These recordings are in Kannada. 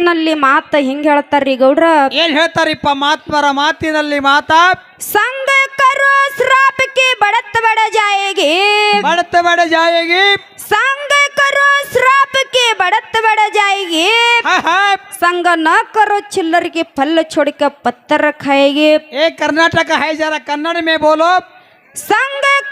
ಮಾತಿನಲ್ಲಿ ಮಾತ ಹಿಂಗ್ ಹೇಳ್ತಾರ್ರಿ ಗೌಡ್ರ ಏನ್ ಹೇಳ್ತಾರಿಪ್ಪ ಮಾತ್ಮರ ಮಾತಿನಲ್ಲಿ ಮಾತಾ ಸಂಘ ಕರು ಶ್ರಾಪಕ್ಕೆ ಬಡತ್ತ ಬಡ ಜಾಯಿಗೆ ಬಡತ ಬಡ ಜಾಯಿಗೆ ಸಂಘ ಕರು ಶ್ರಾಪಕ್ಕೆ ಬಡತ್ತ ಬಡ ಜಾಯಿಗೆ ಹಾ ಹಾ ಸಂಘ ನ ಕರೋ ಚಿಲ್ಲರಿಗೆ ಪಲ್ಲ छोड़कर पत्थर खाएगे ए कर्नाटक है जरा कन्नड़ में बोलो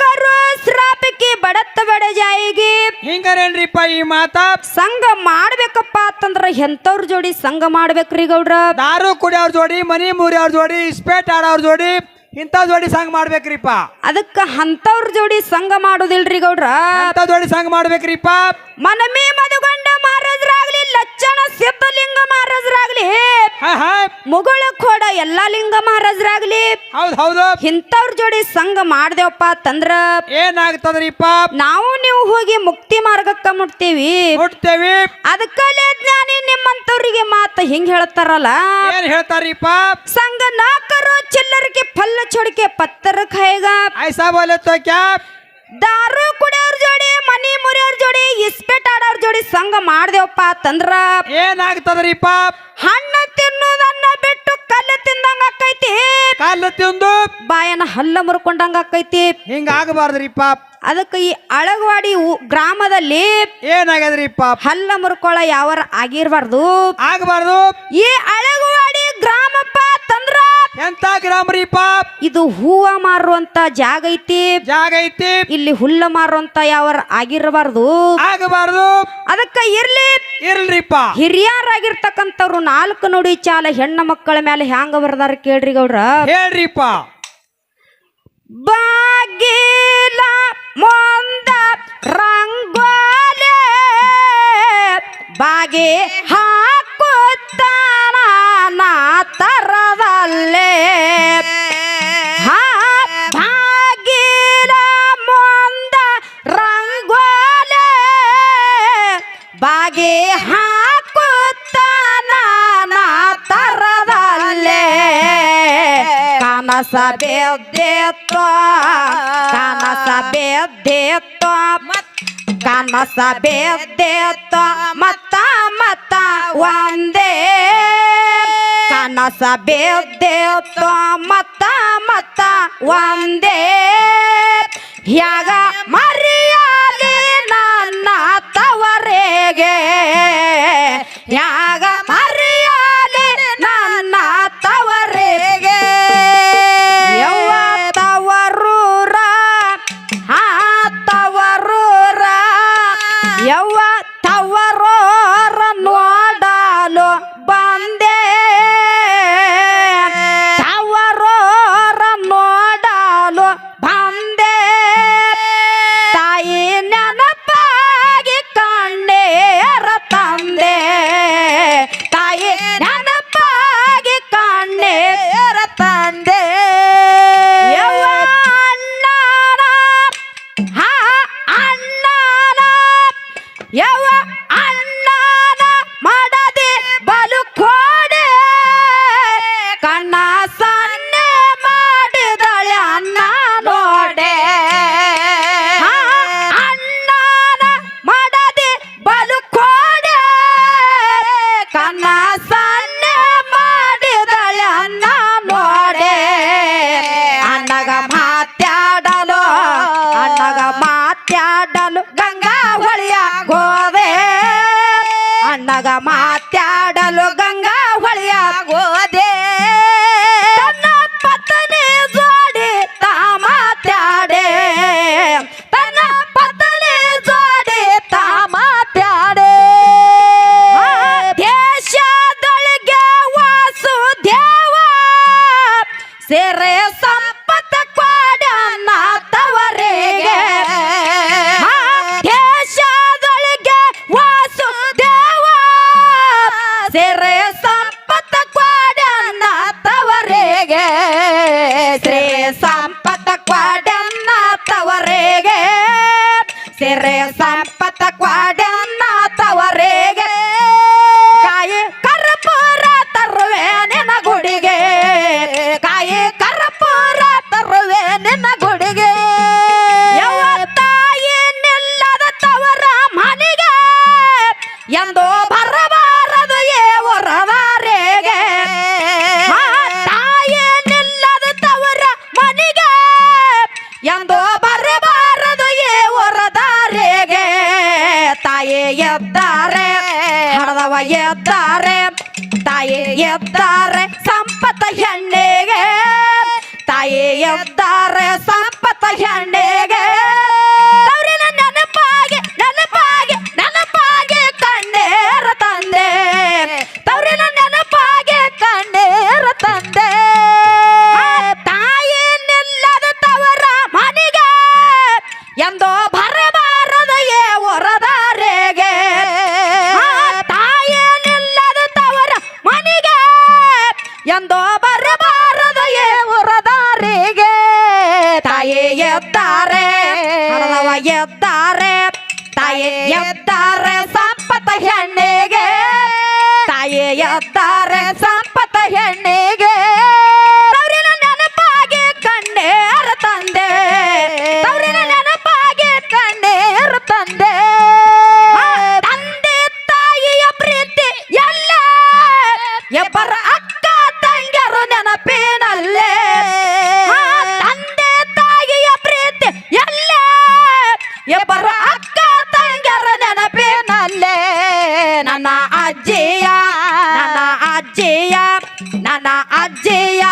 ಕರು ಶ್ರಾಪಕ್ಕೆ ಬಡತ್ತ ಬಡ ಜಾಯಿಗೆ. ಹಿಂಗರೇನ್ರಿಪ್ಪ ಈ ಮಾತಾ? ಸಂಘ ಮಾಡ್ಬೇಕಪ್ಪ ಅಂತಂದ್ರ ಎಂತವ್ರ ಜೋಡಿ ಸಂಘ ಮಾಡ್ಬೇಕ್ರಿ ಗೌಡ್ರ? ದಾರು ಕುಡಿಯೋರ್ ಜೋಡಿ ಮನಿ ಮುರಿಯೋರ್ ಜೋಡಿ ಇಸ್ಪೇಟ್ ಆಡೋರ್ ಜೋಡಿ ಇಂತ ಜೋಡಿ ಸಂಘ ಮಾಡ್ಬೇಕ್ರಿಪ್ಪ. ಅದಕ್ಕ ಅಂತವ್ರ ಜೋಡಿ ಸಂಘ ಮಾಡೋದಿಲ್ರಿ ಗೌಡ್ರ? ಅಂತ ಜೋಡಿ ಸಂಘ ಮಾಡ್ಬೇಕ್ರಿಪ್ಪ. ಮನಮೇ ಮದುವೆ ಸಿದ್ಧಲಿಂಗ ಮಹಾರಾಜರಾಗ್ಲಿ ಮುಗುಳ ಖೋಡ ಎಲ್ಲಾ ಲಿಂಗ ಮಹಾರಾಜರಾಗ್ಲಿ ಹೌದ್ ಹೌದು. ಇಂಥವ್ರ ಜೋಡಿ ಸಂಘ ಮಾಡ್ದೇವಪ್ಪ ತಂದ್ರ. ಏನಾಗ್ತದ್ರಿಪ್ಪ? ನಾವು ನೀವು ಹೋಗಿ ಮುಕ್ತಿ ಮಾರ್ಗಕ್ಕ ಮುಟ್ತೀವಿ. ಮುಟ್ತೇವಿ. ಅದಕ್ಕಲ್ಲಿ ಜ್ಞಾನಿ ನಿಮ್ಮಂತವ್ರಿಗೆ ಮಾತ ಹಿಂಗ್ ಹೇಳ್ತಾರಲ್ಲ. ಏನ್ ಹೇಳ್ತಾರಿಪ್ಪ ಸಂಘ ನಾಕರು ಚಿಲ್ಲರಿಗೆ ಫಲ್ಲ ಚೊಡಿಕೆ ಪತ್ತರ ಖಾಯಗ ಐಸಾ ಬೋಲೆ ತೋ ಕ್ಯಾ ದಾರು ಕುಡಿಯೋರ್ ಜೋಡಿ ಮನಿ ಮುರಿಯೋರ್ ಜೋಡಿ ಇಸ್ಪೆಟ್ ಆಡೋರ್ ಜೋಡಿ ಸಂಘ ಮಾಡ್ದೇವಪ್ಪ ತಂದ್ರ. ಏನಾಗ್ತದ್ರಿ ಪಾಪ್? ಹಣ್ಣ ತಿನ್ನೋದನ್ನ ಬಿಟ್ಟು ಕಲ್ಲು ತಿಂದಂಗ ಆಕೈತಿ. ಕಲ್ಲು ತಿಂದು? ಬಾಯನ ಹಲ್ಲ ಮುರ್ಕೊಂಡಂಗ ಆಕೈತಿ. ಹಿಂಗ ಆಗಬಾರ್ದ್ರಿಪ್ಪ ಅದಕ್ಕೆ ಈ ಅಳಗವಾಡಿ ಊ- ಗ್ರಾಮದಲ್ಲಿ ಏನಾಗ್ಯದ್ರಿಪ್ಪ ಹಲ್ಲ ಮುರ್ಕೊಳ ಯಾವ ಆಗಿರ್ಬಾರ್ದು. ಆಗಬಾರ್ದು. ಈ ಅಳಗವಾಡಿ ತಂದ್ರ ಎಂತ ಗ್ರಾಮರಿಪ್ಪ ಇದು ಹೂವ ಮಾರುವಂತ ಜಾಗ ಐತಿ. ಜಾಗ ಐತಿ. ಇಲ್ಲಿ ಹುಲ್ಲ ಮಾರುವಂತ ಯಾವ ಆಗಿರಬಾರ್ದು. ಆಗಬಾರ್ದು. ಅದಕ್ಕ ಇರ್ಲಿ. ಇರ್ಲ್ರಿಪ್ಪ ಹಿರಿಯರಾಗಿರ್ತಕ್ಕಂಥವ್ರು ನಾಲ್ಕು ನುಡಿ ಚಾಲ ಹೆಣ್ಣ ಮಕ್ಕಳ ಮೇಲೆ ಹ್ಯಾಂಗ ಬರ್ದಾರ ಕೇಳ್ರಿ ಗೌಡ್ರ. ಹೇಳ್ರಿಪ್ಪ ಬಾಗಿಲ ಮುಂದ ರಂಗೋಲೆ ಬಾಗಿ ಹಾಕುತ್ತಾನ ಬಾಗಿ ಹಾಕುತ್ತಾನ ತರದಲ್ಲೇ. ಕನಸ ಬೆದ್ದೆತ್ತೋ ಕನಸ ಬೆದ್ದೆತ್ತೋ ಕನಸ ಬೆದ್ದೆತ್ತೋ ಮತ್ತ ಮತ್ತ ಒಂದೇ ಕನಸ ಬೆದ್ದೆತ್ತೋ ಮತ್ತ ಮತ್ತ ಒಂದೇ ಯಾಗ ಸೆರೆ ಸಂಪತ್ತ ಕೊಡ ನಾತವರೆಗೆ ದೇಶದೊಳಗೆ ವಾಸುದೇವ. ಸೆರೆ ಸಂಪತ್ತ ಕೊಡ ನಾತವರೆಗೆ ಶ್ರೀ ಸಂಪತ್ತ ಕೊಡ ನಾತವರೆಗೆ ಸೆರೆ ಸಂಪತ್ತ ಕೊಡ ತವರೆಗೆ ಎಂದೋ ಬರಬಾರದೆಯೇ ಹೊರವರೆಗೆ ತಾಯೇನಿಲ್ಲದ ತವರ ಮನೆಗೆ ಎಂದೋ ಬರಬಾರದೆಯೇ ಹೊರದಾರೆಗೆ ತಾಯೇ ಎದ್ದಾರೆ ಹಣದವ ಎದ್ದಾರೆ ತಾಯೇ ಎದ್ದಾರೆ ಸಂಪತ ಹೆಣ್ಣಿಗೆ ತಾಯೇ ಎದ್ದಾರೆ ಸಂಪತ ಹೆಣ್ಣಿಗೆ ತಾಯಿ ಎತ್ತಾರೆ. ಹಣದವ ಎತ್ತಾರೆ. ತಾಯಿ ಎತ್ತಾರೆ. ಸಂಪತ್ತ ಹೆಣ್ಣಿಗೆ. ನನ್ನ ಅಜ್ಜಿಯ ನನ್ನ ಅಜ್ಜಿಯ ನನ್ನ ಅಜ್ಜಿಯ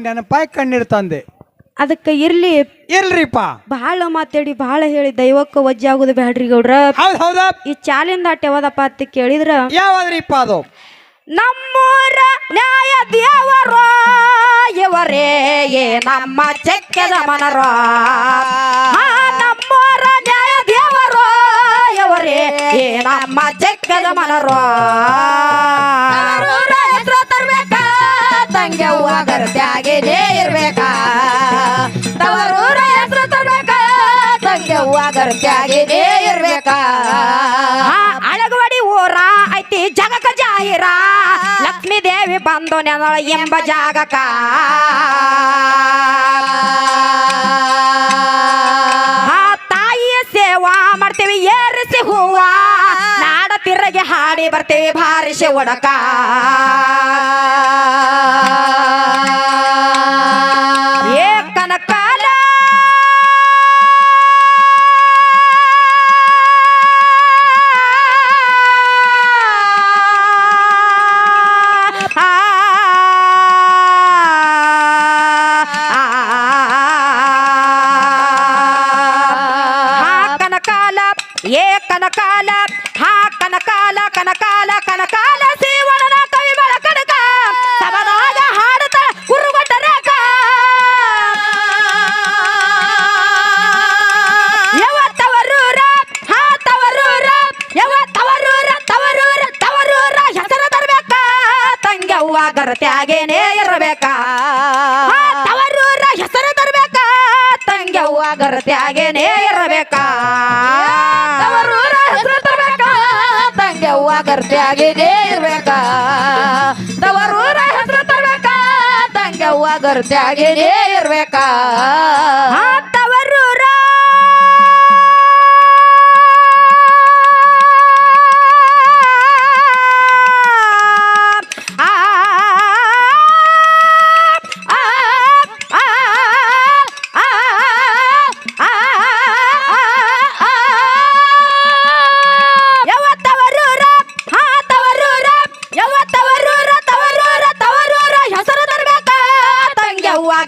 ನೆನಪಾಗಿ ನೆನಪಾಗಿ ಕಣ್ಣೀರ್ ತಂದೆ. ಅದಕ್ಕೆ ಇರ್ಲಿ. ಇಲ್ರಿಪ್ಪ ಬಹಳ ಮಾತಾಡಿ ಬಹಳ ಹೇಳಿ ದೈವಕ್ಕ ವಜ್ಜೆ ಆಗುದು ಬ್ಯಾಡ್ರಿ ಗೌಡ್ರ. ಹೌದ್ ಹೌದಾ ಈ ಚಾಲಿಂದ ಆಟ ಯಾವದಪ್ಪ ಅಂತ ಕೇಳಿದ್ರ? ಯಾವ್ದ್ರಿಪ್ಪ ಅದು? ನಮ್ಮೂರ ನ್ಯಾಯ ದೇವರೋ ಇವರೇ ನಮ್ಮ ಚೆಕ್ಕದ ಮನರೋ. ಆ, ನಮ್ಮೂರ ನ್ಯಾಯ ದೇವರೋ ಇವರೇ ನಮ್ಮ ಚೆಕ್ಕದ ಮನರೋ. ತಂಗೆ ಗರ್ತ್ಯಾಗಿನೇ ಇರ್ಬೇಕ? ತವರೂರ ಹೆಸರು ತರ್ಬೇಕ? ತಂಗೆ ಗರ್ತ್ಯಾಗಿನೇ ಇರ್ಬೇಕ? ಅಳಗವಾಡಿ ಊರ ಐತಿ ಜಗಕ ಜಾಹಿರ. ಲಕ್ಷ್ಮೀ ದೇವಿ ಬಂದು ನೆನಳ ಎಂಬ ಜಾಗಕ. ಆ ತಾಯಿಯ ಸೇವಾ ಮಾಡ್ತೀವಿ, ಏರಿಸಿ ಹೂವ. ನಾಡ ತಿರಗೆ ಹಾಡಿ ಬರ್ತೀವಿ, ಭಾರಿಸಿ ಒಡಕ. ಹೂವ ಇರಬೇಕಾ ತವರೂರ ಹೆಸರು ತರ್ಬೇಕ ತಂಗೆ ಹೂವ ಗರತ್ಯಾಗೇನೆ ಇರಬೇಕ ತವರೂರ ಹೆಸರು ತರಬೇಕ ತಂಗೆ ಗರ್ತಿಯಾಗೇನೇ ಗರತ್ಯಾಗೇನೆ ಇರಬೇಕ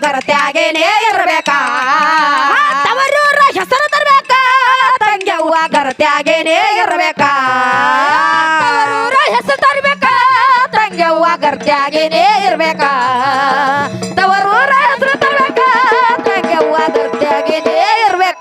ಗರತ್ಯಾಗೇನೆ ಇರ್ಬೇಕ? ತವರೂರ ಹೆಸರು ತರ್ಬೇಕ? ತಂಗೆ ಹೂವ ಗರತ್ಯಾಗೇನೆ ಇರ್ಬೇಕ? ತವರೂರ ಹೆಸರು ತರ್ಬೇಕ? ತಂಗೆ ಹೂವ ಗರತ್ಯಾಗೇನೆ ಇರ್ಬೇಕ?